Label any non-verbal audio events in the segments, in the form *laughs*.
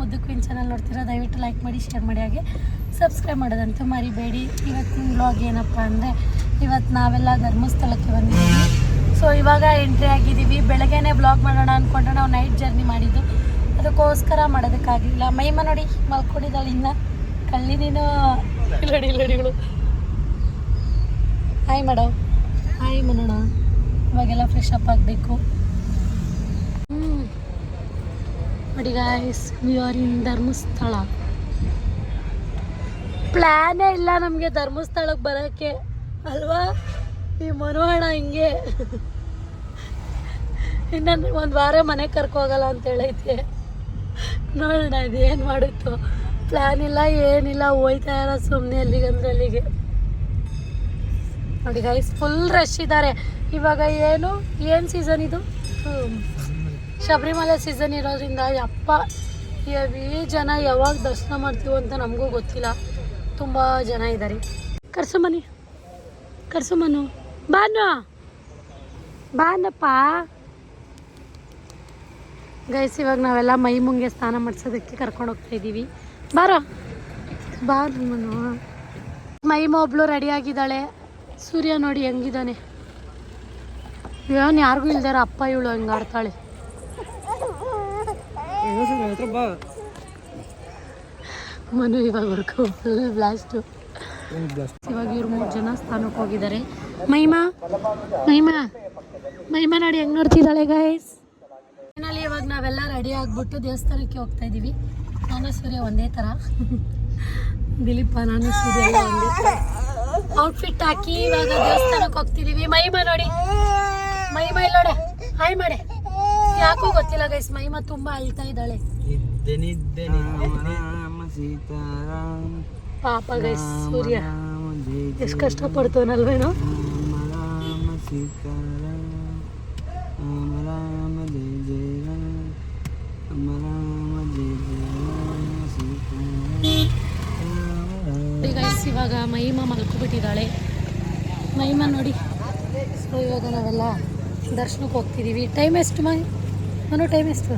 ಮುದ್ದು queen channel ನೋಡ್ತೀರಾ, ದಯವಿಟ್ಟು ಲೈಕ್ ಮಾಡಿ ಶೇರ್ ಮಾಡಿ ಹಾಗೆ ಸಬ್ಸ್ಕ್ರೈಬ್ ಮಾಡೋದಂತೂ ಮರಿಬೇಡಿ. ಇವತ್ತಿನ ಬ್ಲಾಗ್ ಏನಪ್ಪ ಅಂದರೆ, ಇವತ್ತು ನಾವೆಲ್ಲ ಧರ್ಮಸ್ಥಳಕ್ಕೆ ಬಂದಿದ್ದೀವಿ. ಸೊ ಇವಾಗ ಎಂಟ್ರಿ ಆಗಿದ್ದೀವಿ. ಬೆಳಗ್ಗೆನೇ ಬ್ಲಾಗ್ ಮಾಡೋಣ ಅಂದ್ಕೊಂಡ್ರೆ ನಾವು ನೈಟ್ ಜರ್ನಿ ಮಾಡಿದ್ದು. ಅದಕ್ಕೋಸ್ಕರ ಮಾಡೋದಕ್ಕಾಗಲಿಲ್ಲ. ಮೈಮ ನೋಡಿ, ಮಲ್ಕೊಂಡಿದ್ದಾಳೆ ಇನ್ನು. ಕಳ್ಳಿ ನೀನು. ಇಲ್ಲಡಿ ಇಲ್ಲಡಿಗಳು ಹಾಯ್ ಮೇಡಮ್ ಹಾಯ್ ಮಾಡೋಣ ಇವಾಗೆಲ್ಲ ಫ್ರೆಶ್ ಅಪ್ ಆಗಬೇಕು. ನೋಡಿ guys we are in Dharmasthala ಪ್ಲ್ಯಾನೇ ಇಲ್ಲ ನಮಗೆ ಧರ್ಮಸ್ಥಳಕ್ಕೆ ಬರೋಕ್ಕೆ. ಅಲ್ವಾ? ಈ ಮನೋಹಣ ಹಿಂಗೆ. ಇನ್ನೊಂದು ಒಂದು ವಾರ ಮನೆಗೆ ಕರ್ಕೋಗಲ್ಲ ಅಂತ ಹೇಳೈತೆ. ನೋಡೋಣ ಇದು ಏನು ಮಾಡುತ್ತೋ. ಪ್ಲ್ಯಾನ್ ಇಲ್ಲ, ಏನಿಲ್ಲ, ಹೋಯ್ತಾ ಇರೋ ಸುಮ್ಮನೆ ಅಲ್ಲಿಗಂದ್ರೆ ಅಲ್ಲಿಗೆ. ನೋಡಿ ಗೈಸ್ ಫುಲ್ ರಶ್ ಇದ್ದಾರೆ ಇವಾಗ ಏನು? ಏನು ಸೀಸನ್ ಇದು. ಶಬರಿಮಲೆ ಸೀಸನ್ ಇರೋದ್ರಿಂದ ಅಪ್ಪ ಈ ಜನ ಯಾವಾಗ ದರ್ಶನ ಮಾಡ್ತೀವೋ ಅಂತ ನಮಗೂ ಗೊತ್ತಿಲ್ಲ. ತುಂಬ ಜನ ಇದ್ದಾರೆ ಕರ್ಸು ಮನಿ. ಕರ್ಸು ಮನು. ಬಾನು. ಬಾನಪ್ಪ. ಗೈಸ್ ಇವಾಗ ನಾವೆಲ್ಲ ಮೈ ಮುಂಗೆ ಸ್ನಾನ ಮಾಡಿಸೋದಕ್ಕೆ ಕರ್ಕೊಂಡು ಹೋಗ್ತಾ ಇದ್ದೀವಿ. ಬಾರೋ. ಬಾರು ಮೈ ಮೊಬ್ಳು ರೆಡಿ ಆಗಿದ್ದಾಳೆ. ಸೂರ್ಯ ನೋಡಿ ಹೆಂಗಿದ್ದಾನೆ. ಇವನ್ ಯಾರಿಗೂ ಇಲ್ದಾರ ಅಪ್ಪ ಇವಳು ಹಂಗೆ *laughs* ಮನು ಇವಾಗ ಬ್ಲಾಸ್ಟ್ ಇವಾಗ ಇವ್ರು ಮೂರು ಜನ ಸ್ಥಾನಕ್ಕೆ ಹೋಗಿದ್ದಾರೆ. ಮೈಮಾ ಮೈಮಾ ಮೈಮಾ ನೋಡಿ ಹೆಂಗ್ ನೋಡ್ತಿದ್ದಾಳೆ ಗೈಸ್ ಫೈನಲಿ ಇವಾಗ ನಾವೆಲ್ಲ ರೆಡಿ ಆಗ್ಬಿಟ್ಟು ದೇವಸ್ಥಾನಕ್ಕೆ ಹೋಗ್ತಾ ಇದೀವಿ. ನಾನು ಸೂರ್ಯ ಒಂದೇ ಥರ *laughs* ದಿಲೀಪ ನಾನು ಸೂರ್ಯ ಔಟ್ಫಿಟ್ ಹಾಕಿ ಇವಾಗ ದೇವಸ್ಥಾನಕ್ಕೆ ಹೋಗ್ತಿದೀವಿ. ಮೈಮಾ ನೋಡಿ. ಮೈಮಾ ಇಲ್ಲೋಡೆ ಹಾಯ್ ಮಾಡೆ ಯಾಕೋ ಗೊತ್ತಿಲ್ಲ ಗೈಸ್ ಮೈಮಾ ತುಂಬಾ ಅಳ್ತಾ ಇದ್ದಾಳೆ. ನಿದ್ದೆ ನಿದ್ದೆ ನಿದ್ದೆ. ರಾಮ ಸೀತಾರಾಮ. ಪಾಪ ಗೈಸ್ ಸೂರ್ಯ. ಎಷ್ಟು ರಾಮ ರಾಮ ಗೈಸ್ ಇವಾಗ ಮಹಿಮ ಮಲ್ಕೊಬಿಟ್ಟಿದ್ದಾಳೆ. ಮಹಿಮ ನೋಡಿ. ಸೊ ಇವಾಗ ನಾವೆಲ್ಲ ದರ್ಶನಕ್ಕೆ ಹೋಗ್ತಿದ್ದೀವಿ ಟೈಮ್ ಎಷ್ಟು ಮೈ ಮನು ಟೈಮ್ ಎಷ್ಟು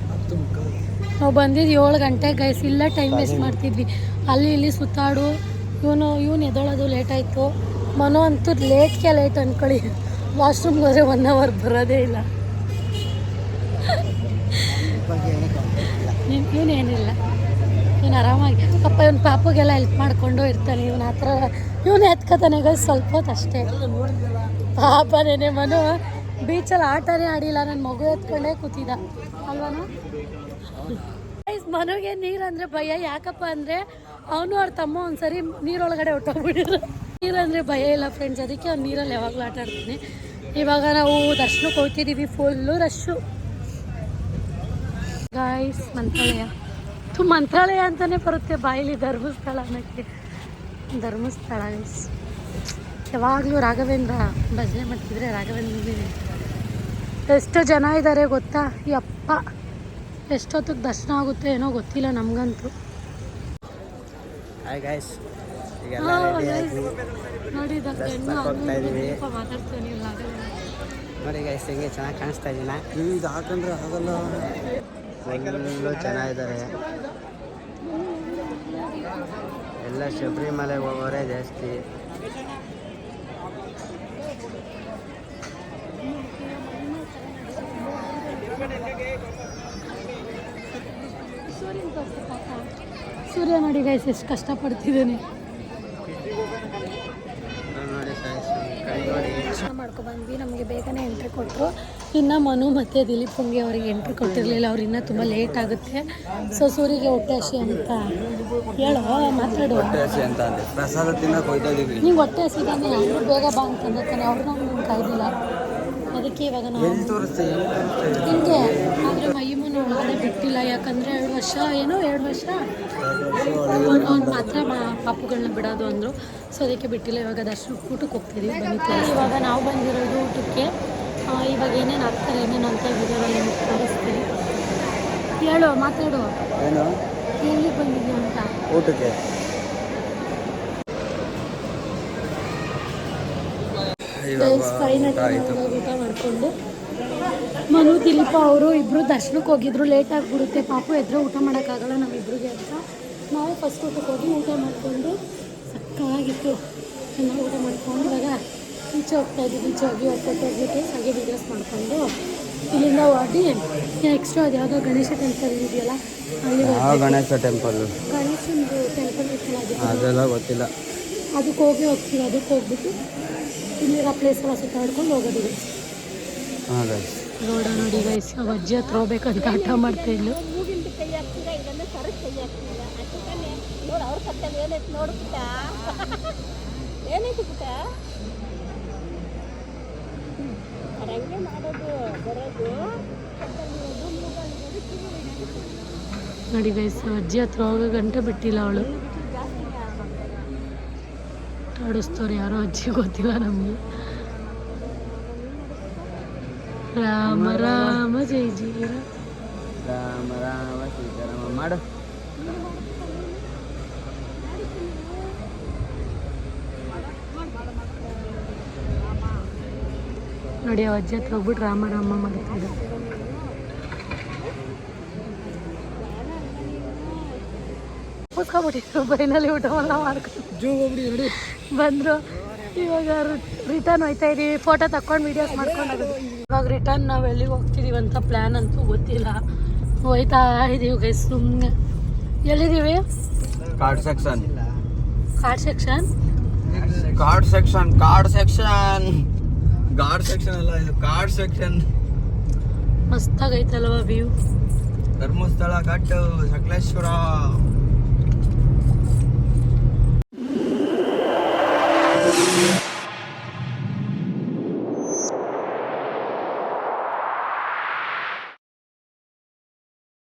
ನಾವು ಬಂದಿದ್ದು ಏಳು ಗಂಟೆ ಗೈಸ್ ಇಲ್ಲ ಟೈಮ್ ವೇಸ್ಟ್ ಮಾಡ್ತಿದ್ವಿ. ಅಲ್ಲಿ ಇಲ್ಲಿ ಸುತ್ತಾಡು ಇವನು ಇವನು ಎದೊಳೋದು ಲೇಟ್ ಆಯಿತು. ಮನು ಅಂತೂ ಲೇಟ್ಗೆ ಲೇಟ್ ಅಂದ್ಕೊಳ್ಳಿ ವಾಶ್ರೂಮ್ಗೆ ಹೋದರೆ ಒನ್ ಅವರ್ ಬರೋದೇ ಇಲ್ಲ. ಇವನೇನಿಲ್ಲ ಇವನು ಆರಾಮಾಗಿ. ಪಾಪ ಇವನು ಪಾಪಗೆಲ್ಲ ಹೆಲ್ಪ್ ಮಾಡಿಕೊಂಡು ಇರ್ತಾನೆ. ಇವನು ಆ ಥರ ಇವನು ಎತ್ಕೋತಾನೆ ಗೈಸ್ ಸ್ವಲ್ಪ ಹೊತ್ತು ಅಷ್ಟೇ. ಪಾಪ ನೆನೆ ಮನು. ಬೀಚಲ್ಲಿ ಆಟನೇ ಆಡಿಲ್ಲ ನನ್ನ ಮಗು ಎತ್ಕೊಂಡೇ ಕೂತಿದ್ದ. ಅಲ್ವಾನ? ಮನೆಗೆ ನೀರಂದ್ರೆ ಭಯ, ಯಾಕಪ್ಪ ಅಂದರೆ ಅವನು ಅವ್ರ ತಮ್ಮ ಒಂದ್ಸರಿ ನೀರೊಳಗಡೆ ಹೊಟ್ಟೋಗ್ಬಿಟ್ಟಿದ್ರು ನೀರಂದರೆ ಭಯ ಇಲ್ಲ ಫ್ರೆಂಡ್ಸ್ ಅದಕ್ಕೆ ಅವ್ನು ನೀರಲ್ಲಿ ಯಾವಾಗಲೂ ಆಟ ಆಡ್ತೀನಿ. ಇವಾಗ ನಾವು ದರ್ಶನಕ್ಕೆ ಹೋಗ್ತಿದ್ದೀವಿ ಫುಲ್ಲು ರಶ್ಶು ಗಾಯ್ಸ್ ಮಂತ್ರಾಲಯ. ತು ಮಂತ್ರಾಲಯ ಅಂತಲೇ ಬರುತ್ತೆ ಬಾಯಿಲಿ ಧರ್ಮಸ್ಥಳ ಅನ್ನೋಕ್ಕೆ ಧರ್ಮಸ್ಥಳ ಗೈಸ್ ಯಾವಾಗಲೂ ರಾಘವೇಂದ್ರ ಭಜನೆ ಮಾಡ್ತಿದ್ರೆ ರಾಘವೇಂದ್ರ ಎಷ್ಟು ಜನ ಇದ್ದಾರೆ ಗೊತ್ತಾ? ಯಪ್ಪ ಎಷ್ಟೊತ್ತಿಗೆ ದರ್ಶನ ಆಗುತ್ತೆ ಏನೋ ಗೊತ್ತಿಲ್ಲ ನಮಗಂತೂ. ನೋಡಿ ಮಾತಾಡ್ತೀನಿ ನೋಡಿ ಗೈಸ್ ಹೆಂಗೆ ಚೆನ್ನಾಗಿ ಕಾಣಿಸ್ತಾ ಇದ್ದೀನ ಇದು ಹಾಕೊಂಡ್ರೆ ಆಗಲ್ಲ. ಚೆನ್ನಾಗಿದ್ದಾರೆ ಎಲ್ಲ ಶಬರಿಮಲೆಗೆ ಹೋಗೋರೇ ಜಾಸ್ತಿ. ಸೂರ್ಯ ನೋಡಿ ಗೈಸ್ ಎಷ್ಟು ಕಷ್ಟಪಡ್ತಿದ್ದಾನೆ. ಮಾಡ್ಕೊಬಂದ್ವಿ ನಮಗೆ ಬೇಗನೆ ಎಂಟ್ರಿ ಕೊಟ್ಟರು ಇನ್ನು ಮನು ಮತ್ತು ದಿಲೀಪ್ ಪುಂಗಿ ಅವರಿಗೆ ಎಂಟ್ರಿ ಕೊಟ್ಟಿರಲಿಲ್ಲ ಅವ್ರು ಇನ್ನೂ ತುಂಬ ಲೇಟ್ ಆಗುತ್ತೆ. ಸೊ ಸೂರಿಗೆ ಹೊಟ್ಟೆ ಹಸಿ ಅಂತ ಹೇಳೋ ಮಾತಾಡು. ಹಸಿ ಅಂತ ಪ್ರಸಾದ ತಿನ್ನಕ್ಕೆ ಹೋಯ್ತಾ ಇದ್ದೀವಿ ನಿಂಗೆ ಹೊಟ್ಟೆ ಹಸಿದಾನೆ ಅವರು ಬೇಗ ಬಾ ಅಂತಂದ್ರೆ ಅವ್ರನ್ನ ಕಾಯ್ದಿಲ್ಲ. ಅದಕ್ಕೆ ಇವಾಗ ನಾವು ಹಿಂಗೆ ಆದರೆ ಮೈಮೂನ ಒಳಗಡೆ ಬಿಟ್ಟಿಲ್ಲ. ಯಾಕಂದರೆ ಎರಡು ವರ್ಷ ಏನೋ ಎರಡು ವರ್ಷ ಅವ್ನು ಮಾತ್ರ ಮಾ- ಪಾಪುಗಳನ್ನ ಬಿಡೋದು ಅಂದರು. ಸೊ ಅದಕ್ಕೆ ಬಿಟ್ಟಿಲ್ಲ. ಇವಾಗ ದರ್ಶನ ಊಟಕ್ಕೆ ಹೋಗ್ತೀವಿ ಬನ್ನಿ ಇವಾಗ ನಾವು ಬಂದಿರೋದು ಊಟಕ್ಕೆ. ಇವಾಗ ಏನೇನು ಹಾಕ್ತಾರೆ ಏನೇನು ಅಂತ ವಿಡಿಯೋದಲ್ಲಿ ನಿಮಗೆ ತೋರಿಸ್ತೀವಿ ಹೇಳು ಮಾತಾಡು. ಏನು? ಎಲ್ಲಿ ಬಂದಿದ್ಯಾ ಅಂತ. ಊಟಕ್ಕೆ. ಫೈನಲ್ ಊಟ ಮಾಡಿಕೊಂಡು. ಮನು ದಿಲೀಪ ಅವರು ಇಬ್ಬರು ದರ್ಶನಕ್ಕೆ ಹೋಗಿದ್ರು. ಲೇಟ್ ಆಗಿಬಿಡುತ್ತೆ. ಪಾಪು ಎದ್ರೆ ಊಟ ಮಾಡೋಕ್ಕಾಗಲ್ಲ ನಮ್ಮಿಬ್ರಿಗೆ ಅಂತ. ನಾವು ಫಸ್ಟ್ ಊಟಕ್ಕೆ ಹೋಗಿ ಊಟ ಮಾಡಿಕೊಂಡು ಸಕ್ಕಾಗಿತ್ತು ಚೆನ್ನಾಗಿ ಊಟ ಮಾಡ್ಕೊಂಡು ಇವಾಗ ಈಚೆ ಹೋಗ್ತಾ ಇದ್ದೀವಿ ಈಚೆ ಹೋಗಿ ಹೊರಟು ಹೋಗ್ಬಿಟ್ಟು ಹಾಗೆ ಬಿಸ್ನೆಸ್ ಮಾಡಿಕೊಂಡು ಇಲ್ಲಿಂದ ಹೊರಡಿ ನೆಕ್ಸ್ಟು ಅದು ಯಾವುದೋ ಗಣೇಶ ಟೆಂಪಲ್ ಇದೆಯಲ್ಲ ಅಲ್ಲಿ ಗಣೇಶ ಟೆಂಪಲ್ ಗಣೇಶನ ಟೆಂಪಲ್ ಅದೆಲ್ಲ ಗೊತ್ತಿಲ್ಲ. ಅದಕ್ಕೆ ಹೋಗಿ ಹೋಗ್ತೀವಿ. ಅದಕ್ಕೆ ಹೋಗ್ಬಿಟ್ಟು ಇಲ್ಲಿರೋ ಪ್ಲೇಸ್ ಎಲ್ಲ ಸುತ್ತಾಡ್ಕೊಂಡು ಹೋಗೋದು. ಗೈಸ್ ನೋಡ ನೋಡಿ ಗೈಸ್ ಅಜ್ಜಿ ಹತ್ರ ಹೋಗ್ಬೇಕಂತ ಆಟ ಮಾಡ್ತಾ ಇದ್ಲು. ನೋಡಿ ಗೈಸ್ ಅಜ್ಜಿ ಹತ್ರ ಹೋಗೋ ಗಂಟೆ ಬಿಟ್ಟಿಲ್ಲ ಅವಳು. ಆಡಿಸ್ತವ್ರು ಯಾರೋ ಅಜ್ಜಿ ಗೊತ್ತಿಲ್ಲ ನಮಗೆ. ರಾಮ ರಾಮ ಜೈ ಜೀ ರಾಮ. ರಾಮ ರಾಮ. ಸೀತಾರಾಮ ಮಾಡು. ನೋಡಿ ಅಜ್ಜಿ ಹತ್ರ ಹೋಗ್ಬಿಟ್ಟು ರಾಮ ರಾಮ ಮಾಡ್ತಿದ್ದ ಕೂತ್ಕೊಬಿಟ್ಟಿದ್ರು ಬೈನಲ್ಲಿ ಊಟ ಎಲ್ಲ ಮಾಡ್ಕೊಂಡು. ಬಂದರು. ಇವಾಗ ರಿಟರ್ನ್ ಹೋಯ್ತಾ ಇದೀವಿ. ಫೋಟೋ ತಕೊಂಡು ವೀಡಿಯೋಸ್ ಮಾಡ್ಕೊಂಡು ಹೋಗೋದು. ಇವಾಗ ರಿಟರ್ನ್ ನಾವು ಎಲ್ಲಿಗೆ ಹೋಗ್ತಿದೀವಿ ಅಂತ ಪ್ಲ್ಯಾನ್ ಅಂತೂ ಗೊತ್ತಿಲ್ಲ. ಹೋಯ್ತಾ ಇದೀವಿ ಗೈಸ್ ಸುಮ್ಮನೆ ಎಲ್ಲಿದ್ದೀವಿ card section card section card section card section guard section ಅಲ್ಲ ಇದು ಕಾರ್ಡ್ ಸೆಕ್ಷನ್ ಮಸ್ತಾಗೈತಲ್ವಾ ವ್ಯೂ ಧರ್ಮಸ್ಥಳ ಘಟ್ಟು ಸಕಲೇಶ್ವರ.